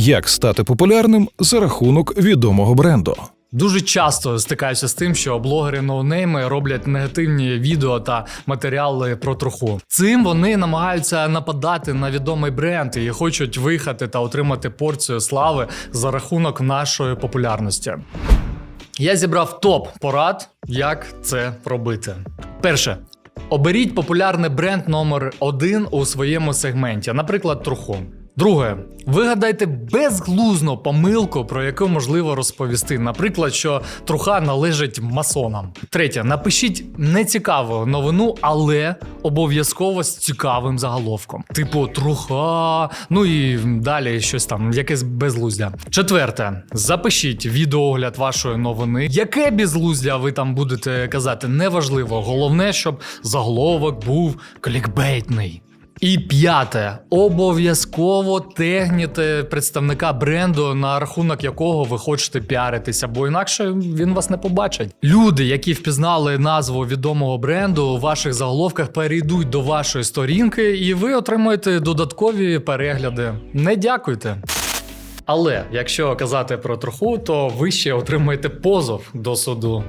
Як стати популярним за рахунок відомого бренду? Дуже часто стикаюся з тим, що блогери ноунейми роблять негативні відео та матеріали про труху. Цим вони намагаються нападати на відомий бренд і хочуть виїхати та отримати порцію слави за рахунок нашої популярності. Я зібрав топ порад, як це робити. Перше. Оберіть популярний бренд номер один у своєму сегменті, наприклад, труху. Друге, вигадайте безглузну помилку, про яку можливо розповісти. Наприклад, що труха належить масонам. Третє, напишіть нецікаву новину, але обов'язково з цікавим заголовком. Типу труха, ну і далі щось там, якесь безглуздя. Четверте, запишіть відеоогляд вашої новини. Яке безглуздя ви там будете казати, неважливо. Головне, щоб заголовок був клікбейтний. І п'яте, обов'язково тегніте представника бренду, на рахунок якого ви хочете піаритися, бо інакше він вас не побачить. Люди, які впізнали назву відомого бренду у ваших заголовках, перейдуть до вашої сторінки, і ви отримаєте додаткові перегляди. Не дякуйте. Але якщо казати про троху, то ви ще отримаєте позов до суду.